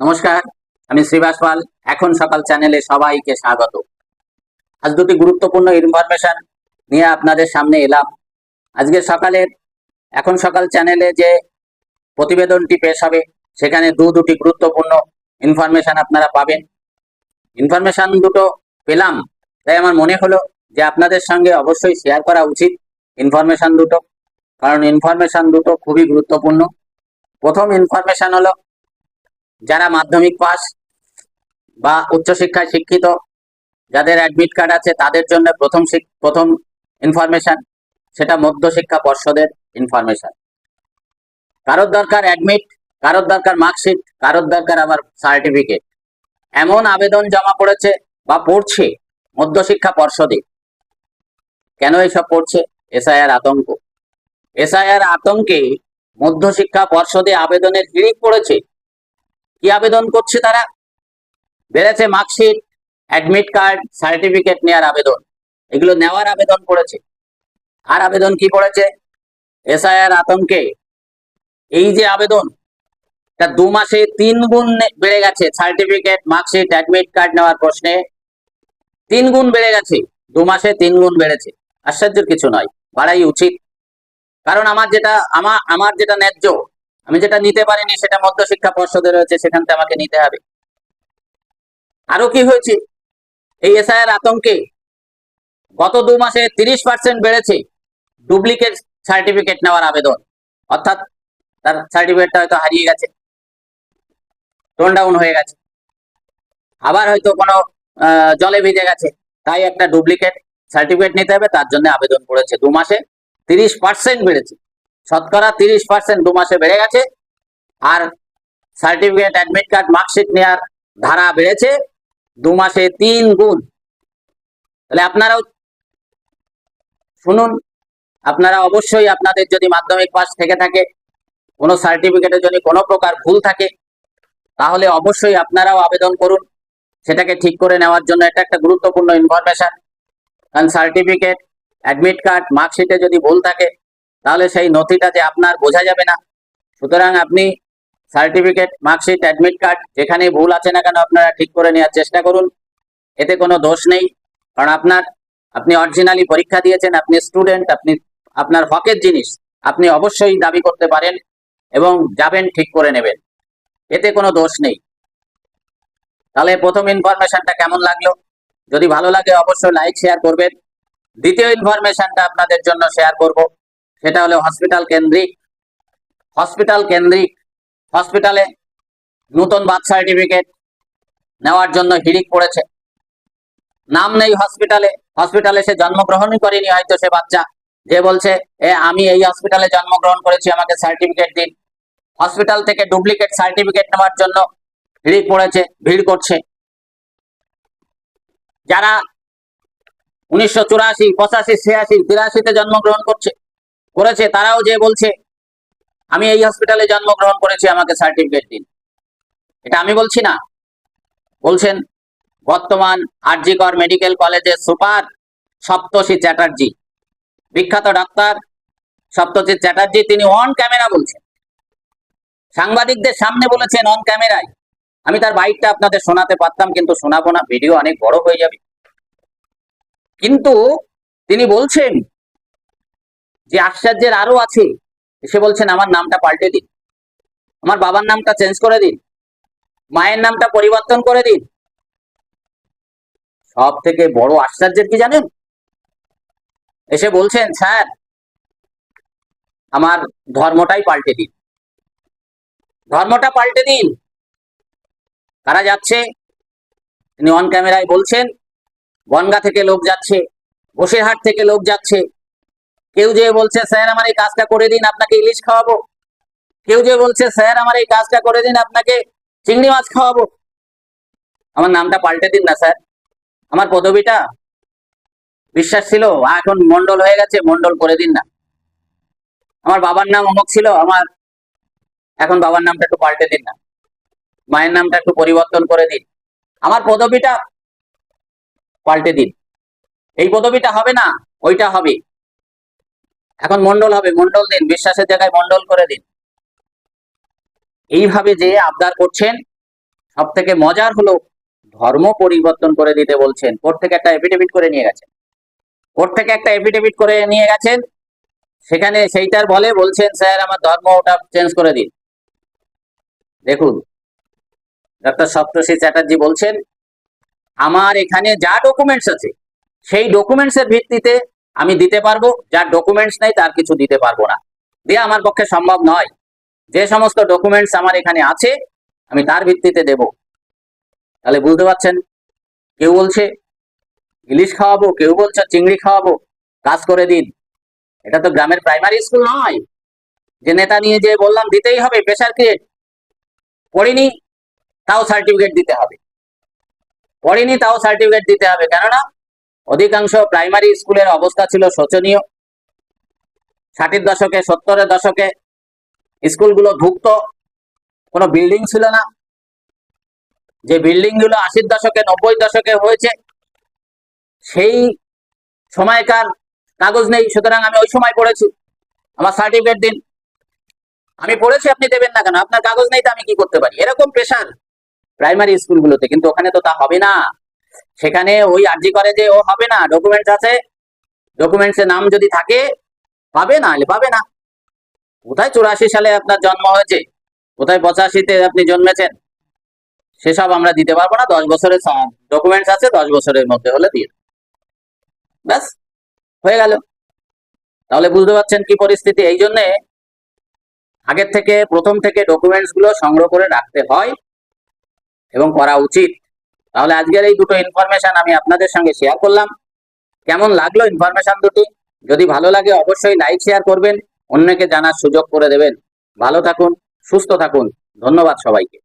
নমস্কার, আমি শ্রীবাস পাল। এখন সকাল চ্যানেলে সবাইকে স্বাগত। আজ দুটি গুরুত্বপূর্ণ ইনফরমেশন নিয়ে আপনাদের সামনে এলাম। আজকে সকালের এখন সকাল চ্যানেলে যে প্রতিবেদনটি পেশ হবে, সেখানে দু দুটি গুরুত্বপূর্ণ ইনফরমেশন আপনারা পাবেন। ইনফরমেশন দুটো পেলাম, তাই আমার মনে হলো যে আপনাদের সঙ্গে অবশ্যই শেয়ার করা উচিত ইনফরমেশন দুটো। কারণ ইনফরমেশন দুটো খুবই গুরুত্বপূর্ণ। প্রথম ইনফরমেশন হলো যারা মাধ্যমিক পাস বা উচ্চশিক্ষায় শিক্ষিত, যাদের অ্যাডমিট কার্ড আছে, তাদের জন্য প্রথম প্রথম ইনফরমেশন সেটা মধ্যশিক্ষা পর্ষদের ইনফরমেশন কারোর দরকার অ্যাডমিট কারোর দরকার মার্কশিট কারোর দরকার আবার সার্টিফিকেট এমন আবেদন জমা পড়েছে বা পড়ছে মধ্যশিক্ষা পর্ষদে। কেন এইসব পড়ছে? এসআইআর আতঙ্ক। এসআইআর আতঙ্কে মধ্যশিক্ষা পর্ষদে আবেদনের হিড়িক পড়েছে। কি আবেদন করছে তারা? বেড়েছে মার্কশিট, অ্যাডমিট কার্ড, সার্টিফিকেট নেওয়ার আবেদন। এগুলো নেওয়ার আবেদন করেছে। আর আবেদন কি পড়েছে এসআইআর আতঙ্কে। এই যে আবেদন তা দু মাসে তিন গুণ বেড়ে গেছে। সার্টিফিকেট, মার্কশিট, অ্যাডমিট কার্ড নেওয়ার প্রশ্নে তিন গুণ বেড়ে গেছে। দু মাসে তিন গুণ বেড়েছে। আশ্চর্যের কিছু নয়, বাড়াই উচিত। কারণ আমার যেটা, আমার আমার যেটা ন্যায্য আমি যেটা নিতে পারিনি সেটা মধ্যশিক্ষা পর্ষদে রয়েছে সেখান থেকে আমাকে নিতে হবে। আরও কি হয়েছে? এই এসআইআর আতঙ্কে গত দু মাসে তিরিশ পার্সেন্ট বেড়েছে ডুপ্লিকেট সার্টিফিকেট নেওয়ার আবেদন। অর্থাৎ তার সার্টিফিকেটটা হয়তো হারিয়ে গেছে টোন ডাউন হয়ে গেছে। আবার হয়তো কোনো জলে ভিজে গেছে, তাই একটা ডুপ্লিকেট সার্টিফিকেট নিতে হবে, তার জন্য আবেদন করেছে দু মাসে তিরিশ পার্সেন্ট বেড়েছে। শতকরা তিরিশ পার্সেন্ট দু মাসে বেড়ে গেছে। আর সার্টিফিকেট অ্যাডমিট কার্ড মার্কশিট নেওয়ার ধারা বেড়েছে দু মাসে তিন গুণ। তাহলে আপনারাও শুনুন, আপনারা অবশ্যই আপনাদের যদি মাধ্যমিক পাস থেকে থাকে, কোনো সার্টিফিকেটে যদি কোনো প্রকার ভুল থাকে, তাহলে অবশ্যই আপনারাও আবেদন করুন। সেটাকে ঠিক করে নেওয়ার জন্য এটা একটা গুরুত্বপূর্ণ ইনফরমেশন কারণ সার্টিফিকেট অ্যাডমিট কার্ড মার্কশিটে যদি ভুল থাকে তাহলে সেই নথিটা যে আপনার বোঝা যাবে না। সুতরাং আপনি সার্টিফিকেট, মার্কশিট, অ্যাডমিট কার্ড যেখানে ভুল আছে না কেন আপনারা ঠিক করে নেওয়ার চেষ্টা করুন। এতে কোনো দোষ নেই। কারণ আপনার, আপনি অরিজিনালি পরীক্ষা দিয়েছেন, আপনি স্টুডেন্ট আপনি, আপনার হকের জিনিস, আপনি অবশ্যই দাবি করতে পারেন এবং যাবেন, ঠিক করে নেবেন। এতে কোনো দোষ নেই। তাহলে প্রথম ইনফরমেশনটা কেমন লাগল? যদি ভালো লাগে, অবশ্যই লাইক শেয়ার করবেন। দ্বিতীয় ইনফরমেশনটা আপনাদের জন্য শেয়ার করব। সেটা হলো হসপিটাল কেন্দ্রিক হসপিটাল কেন্দ্রিক হসপিটালে নতুন বার্থ সার্টিফিকেট নেওয়ার জন্য হিড়িক পড়েছে। নাম নেই হসপিটালে হসপিটালে সে জন্মগ্রহণই করেনি হয়তো সে বাচ্চা। যে বলছে, এ, আমি এই হসপিটালে জন্মগ্রহণ করেছি, আমাকে সার্টিফিকেট দিন। হসপিটাল থেকে ডুপ্লিকেট সার্টিফিকেট নেওয়ার জন্য হিড়িক পড়েছে, ভিড় করছে। যারা উনিশশো চুরাশি, পঁচাশি, ছিয়াশি, তিরাশিতে জন্মগ্রহণ করছে করেছে, তারাও যে বলছে, আমি এই হসপিটালে জন্মগ্রহণ করেছি, আমাকে সার্টিফিকেট দিন। এটা আমি বলছি না। বলছেন, বর্তমান আরজিকর মেডিকেল কলেজের সুপার সপ্তর্ষি চ্যাটার্জি, বিখ্যাত ডাক্তার সপ্তর্ষি চ্যাটার্জি, তিনি অন ক্যামেরা বলছেন। সাংবাদিকদের সামনে বলেছেন অন ক্যামেরায় আমি তার বাইকটা আপনাদের শোনাতে পারতাম, কিন্তু শোনাবো না ভিডিও অনেক বড় হয়ে যাবে। কিন্তু তিনি বলছেন যে আশ্চর্যের আরও আছে, এসে বলছেন, আমার নামটা পাল্টে দিন। আমার বাবার নামটা চেঞ্জ করে দিন। মায়ের নামটা পরিবর্তন করে দিন। সব থেকে বড় আশ্চর্যের কি জানেন? এসে বলছেন, স্যার, আমার ধর্মটাই পাল্টে দিন। ধর্মটা পাল্টে দিন। কারা যাচ্ছে? তিনি অন ক্যামেরায় বলছেন, বনগা থেকে লোক যাচ্ছে, বসিরহাট থেকে লোক যাচ্ছে কেউ যে বলছে, স্যার, আমার এই কাজটা করে দিন, আপনাকে ইলিশ খাওয়াবো। কেউ যে বলছে, স্যার, আমার এই কাজটা করে দিন, আপনাকে চিংড়ি মাছ খাওয়াবো। আমার নামটা পাল্টে দিন না, স্যার। আমার পদবিটা বিশ্বাস ছিল, এখন মন্ডল হয়ে গেছে, মন্ডল করে দিন না। আমার বাবার নাম অমুক ছিল, আমার এখন বাবার নামটা একটু পাল্টে দিন না। মায়ের নামটা একটু পরিবর্তন করে দিন। আমার পদবিটা পাল্টে দিন। এই পদবিটা হবে না, ওইটা হবে। এখন মন্ডল হবে, মন্ডল দিন, বিশ্বাসের জায়গায় মন্ডল করে দিন। এইভাবে যে আবদার করছেন সব থেকে মজার হলো ধর্ম পরিবর্তন করে দিতে বলছেন। কোর্ট থেকে একটা এফিডেভিট করে নিয়ে গেছেন। কোর্ট থেকে একটা এফিডেভিট করে নিয়ে গেছেন। সেখানে সেইটার বলে বলছেন, স্যার, আমার ধর্ম ওটা চেঞ্জ করে দিন। দেখুন ডক্টর সপ্তর্ষি চ্যাটার্জি বলছেন, আমার এখানে যা ডকুমেন্টস আছে, সেই ডকুমেন্টস এর ভিত্তিতে আমি দিতে পারব, যার ডকুমেন্টস নেই তার কিছু দিতে পারব না। দিয়ে আমার পক্ষে সম্ভব নয়। যে সমস্ত ডকুমেন্টস আমার এখানে আছে, আমি তার ভিত্তিতে দেব। তাহলে বুঝতে পারছেন? কেউ বলছে, ইলিশ খাওয়াবো, কেউ বলছে চিংড়ি খাওয়াবো, কাজ করে দিন। এটা তো গ্রামের প্রাইমারি স্কুল নয়। যে নেতা নিয়ে যে বললাম, দিতেই হবে প্রেশার ক্রিয়েট পড়িনি তাও সার্টিফিকেট দিতে হবে। পড়িনি তাও সার্টিফিকেট দিতে হবে। কেননা অধিকাংশ প্রাইমারি স্কুলের অবস্থা ছিল শোচনীয়। ষাটের দশকে, সত্তরের দশকে স্কুলগুলো ধুকতো, কোনো বিল্ডিং ছিল না। যে বিল্ডিংগুলো আশির দশকে, নব্বই দশকে হয়েছে, সেই সময়কার কাগজ নেই, সুতরাং আমি ওই সময় পড়েছি। আমার সার্টিফিকেট দিন। আমি পড়েছি, আপনি দেবেন না কেন? আপনার কাগজ নেই তো আমি কি করতে পারি? এরকম প্রেশার প্রাইমারি স্কুলগুলোতে, কিন্তু ওখানে তো তা হবে না। সেখানে ওই আর্জি করে যে ও হবে না ডকুমেন্টস আছে। ডকুমেন্টস নাম যদি থাকে, পাবে না পাবে না। কোথায় চুরাশি সালে আপনার জন্ম হয়েছে? কোথায় পঁচাশিতে আপনি জন্মেছেন? সেসব আমরা দিতে পারব না, দশ বছরের ডকুমেন্টস আছে, দশ বছরের মধ্যে হলে দিয়ে ব্যাস, হয়ে গেল। তাহলে বুঝতে পারছেন কি পরিস্থিতি। এই জন্যে আগের থেকে, প্রথম থেকে ডকুমেন্টসগুলো সংগ্রহ করে রাখতে হয় এবং করা উচিত। তাহলে আজকের এই দুটো ইনফরমেশন আমি আপনাদের সঙ্গে শেয়ার করলাম। কেমন লাগল ইনফরমেশন দুটি? যদি ভালো লাগে অবশ্যই লাইক শেয়ার করবেন। অন্যকে জানার সুযোগ করে দেবেন। ভালো থাকুন, সুস্থ থাকুন। ধন্যবাদ সবাইকে।